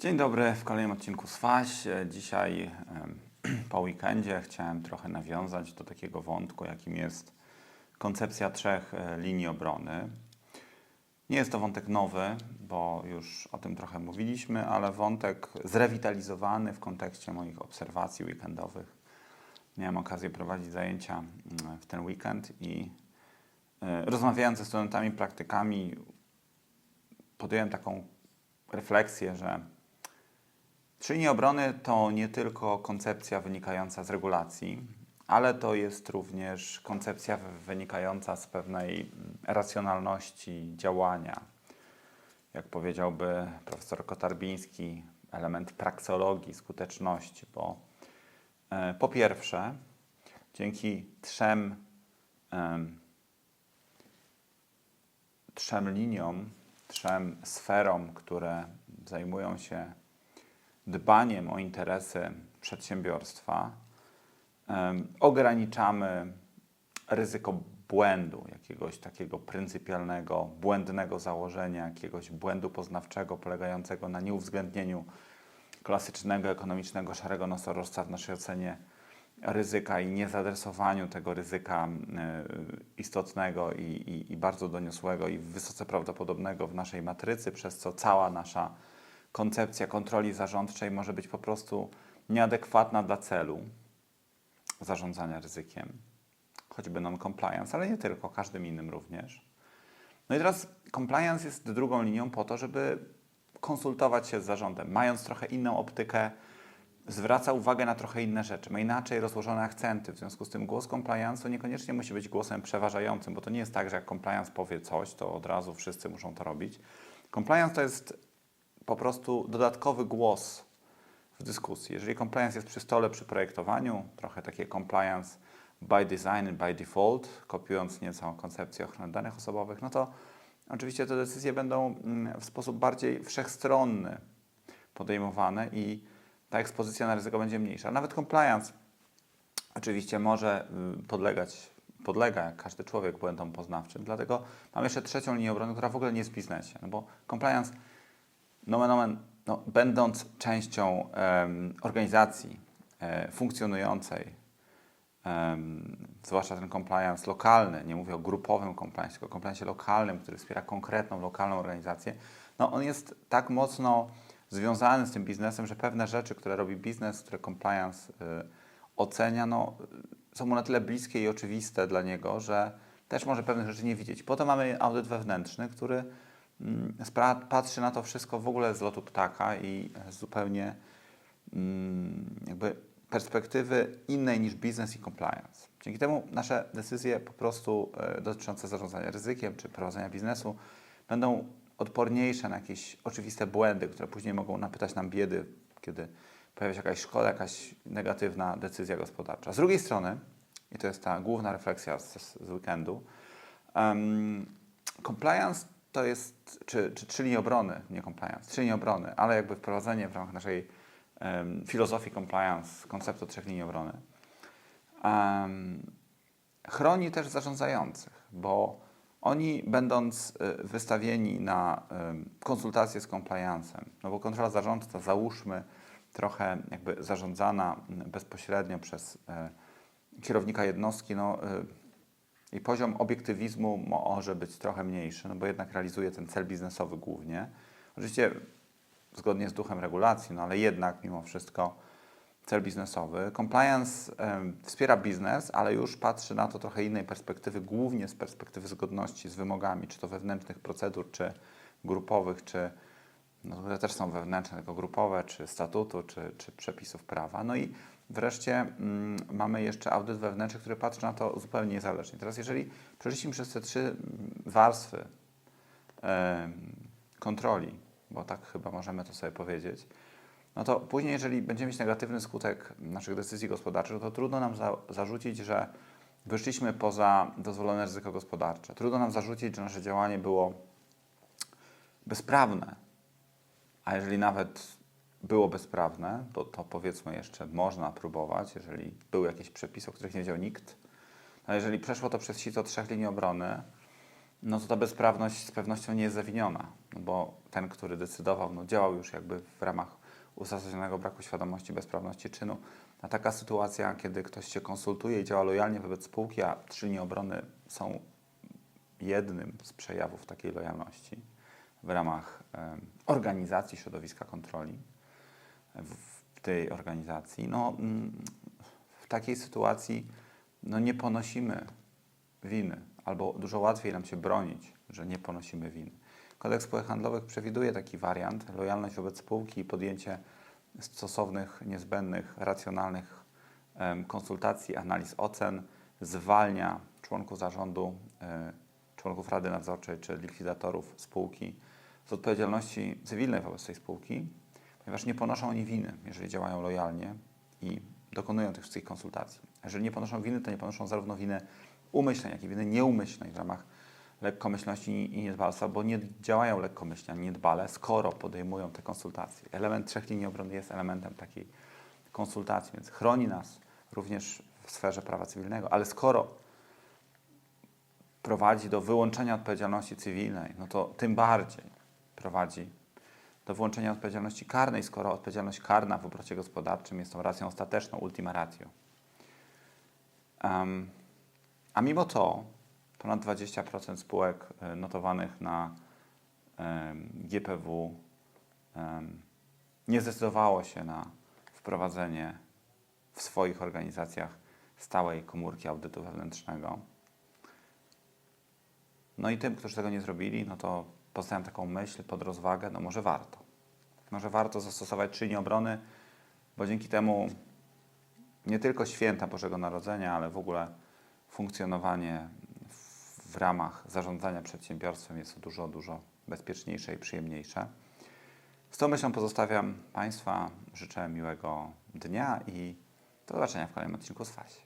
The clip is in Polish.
Dzień dobry, w kolejnym odcinku SWAŚ. Dzisiaj po weekendzie chciałem trochę nawiązać do takiego wątku, jakim jest koncepcja trzech e, linii obrony. Nie jest to wątek nowy, bo już o tym trochę mówiliśmy, ale wątek zrewitalizowany w kontekście moich obserwacji weekendowych. Miałem okazję prowadzić zajęcia mm, w ten weekend i e, rozmawiając ze studentami, praktykami, podjąłem taką refleksję, że Linie obrony to nie tylko koncepcja wynikająca z regulacji, ale to jest również koncepcja wy- wynikająca z pewnej racjonalności działania. Jak powiedziałby profesor Kotarbiński, element praksologii, skuteczności, bo e, po pierwsze, dzięki trzem, em, trzem liniom, trzem sferom, które zajmują się dbaniem o interesy przedsiębiorstwa ograniczamy ryzyko błędu, jakiegoś takiego pryncypialnego, błędnego założenia, jakiegoś błędu poznawczego polegającego na nieuwzględnieniu klasycznego, ekonomicznego szarego nosorożca w naszej ocenie ryzyka i niezadresowaniu tego ryzyka istotnego i, i, i bardzo doniosłego i wysoce prawdopodobnego w naszej matrycy, przez co cała nasza koncepcja kontroli zarządczej może być po prostu nieadekwatna dla celu zarządzania ryzykiem, choćby non-compliance, ale nie tylko, każdym innym również. No i teraz compliance jest drugą linią po to, żeby konsultować się z zarządem, mając trochę inną optykę, zwraca uwagę na trochę inne rzeczy, ma inaczej rozłożone akcenty. W związku z tym głos compliance'u niekoniecznie musi być głosem przeważającym, bo to nie jest tak, że jak compliance powie coś, to od razu wszyscy muszą to robić. Compliance to jest po prostu dodatkowy głos w dyskusji. Jeżeli compliance jest przy stole przy projektowaniu, trochę takie compliance by design and by default, kopiując nieco koncepcję ochrony danych osobowych, no to oczywiście te decyzje będą mm, w sposób bardziej wszechstronny podejmowane i ta ekspozycja na ryzyko będzie mniejsza. Nawet compliance oczywiście może y, podlegać, podlega jak każdy człowiek błędom poznawczym, dlatego mam jeszcze trzecią linię obrony, która w ogóle nie jest w biznesie, no bo compliance nomen omen, no, będąc częścią em, organizacji e, funkcjonującej, em, zwłaszcza ten compliance lokalny, nie mówię o grupowym compliance, tylko compliance lokalnym, który wspiera konkretną, lokalną organizację, no on jest tak mocno związany z tym biznesem, że pewne rzeczy, które robi biznes, które compliance y, ocenia, no, są mu na tyle bliskie i oczywiste dla niego, że też może pewnych rzeczy nie widzieć. Potem mamy audyt wewnętrzny, który patrzy na to wszystko w ogóle z lotu ptaka i zupełnie mm, jakby perspektywy innej niż biznes i compliance. Dzięki temu nasze decyzje po prostu e, dotyczące zarządzania ryzykiem czy prowadzenia biznesu będą odporniejsze na jakieś oczywiste błędy, które później mogą napytać nam biedy, kiedy pojawia się jakaś szkoda, jakaś negatywna decyzja gospodarcza. Z drugiej strony, i to jest ta główna refleksja z, z weekendu, em, compliance to jest, czy, czy trzy linie obrony, nie compliance, trzy linie obrony, ale jakby wprowadzenie w ramach naszej em, filozofii compliance konceptu trzech linii obrony, em, chroni też zarządzających, bo oni będąc y, wystawieni na y, konsultacje z compliance'em, no bo kontrola zarządca, załóżmy, trochę jakby zarządzana mm, bezpośrednio przez y, kierownika jednostki, no y, i poziom obiektywizmu może być trochę mniejszy, no bo jednak realizuje ten cel biznesowy głównie. Oczywiście zgodnie z duchem regulacji, no ale jednak mimo wszystko cel biznesowy. Compliance em, wspiera biznes, ale już patrzy na to trochę innej perspektywy, głównie z perspektywy zgodności z wymogami, czy to wewnętrznych procedur, czy grupowych, czy no, które też są wewnętrzne, tylko grupowe, czy statutu, czy, czy przepisów prawa. No i wreszcie mm, mamy jeszcze audyt wewnętrzny, który patrzy na to zupełnie niezależnie. Teraz jeżeli przeszliśmy przez te trzy mm, warstwy kontroli, bo tak chyba możemy to sobie powiedzieć, no to później, jeżeli będziemy mieć negatywny skutek naszych decyzji gospodarczych, to trudno nam za, zarzucić, że wyszliśmy poza dozwolone ryzyko gospodarcze. Trudno nam zarzucić, że nasze działanie było bezprawne. A jeżeli nawet było bezprawne, to, to powiedzmy jeszcze można próbować, jeżeli były jakieś przepisy, o których nie wiedział nikt. A jeżeli przeszło to przez sito trzech linii obrony, no to ta bezprawność z pewnością nie jest zawiniona, no bo ten, który decydował, no działał już jakby w ramach uzasadnionego braku świadomości bezprawności czynu. A taka sytuacja, kiedy ktoś się konsultuje i działa lojalnie wobec spółki, a trzy linii obrony są jednym z przejawów takiej lojalności w ramach organizacji środowiska kontroli w, tej organizacji, no mm, w takiej sytuacji no, nie ponosimy winy, albo dużo łatwiej nam się bronić, że nie ponosimy winy. Kodeks spółek handlowych przewiduje taki wariant, lojalność wobec spółki i podjęcie stosownych, niezbędnych, racjonalnych konsultacji, analiz, ocen, zwalnia członków zarządu, e, członków rady nadzorczej czy likwidatorów spółki z odpowiedzialności cywilnej wobec tej spółki, ponieważ nie ponoszą oni winy, jeżeli działają lojalnie i dokonują tych wszystkich konsultacji. Jeżeli nie ponoszą winy, to nie ponoszą zarówno winy umyślnej, jak i winy nieumyślnej w ramach lekkomyślności i niedbalstwa, bo nie działają lekkomyślnie, niedbale, skoro podejmują te konsultacje. Element trzech linii obrony jest elementem takiej konsultacji, więc chroni nas również w sferze prawa cywilnego, ale skoro prowadzi do wyłączenia odpowiedzialności cywilnej, no to tym bardziej prowadzi do wyłączenia odpowiedzialności karnej, skoro odpowiedzialność karna w obrocie gospodarczym jest tą racją ostateczną, ultima ratio. Em, a mimo to ponad 20% spółek e, notowanych na em, GPW em, nie zdecydowało się na wprowadzenie w swoich organizacjach stałej komórki audytu wewnętrznego. No i tym, którzy tego nie zrobili, no to postawiam taką myśl pod rozwagę, no może warto. Może warto zastosować trzy linie obrony, bo dzięki temu nie tylko święta Bożego Narodzenia, ale w ogóle funkcjonowanie w ramach zarządzania przedsiębiorstwem jest dużo, dużo bezpieczniejsze i przyjemniejsze. Z tą myślą pozostawiam Państwa. Życzę miłego dnia i do zobaczenia w kolejnym odcinku z Fasi.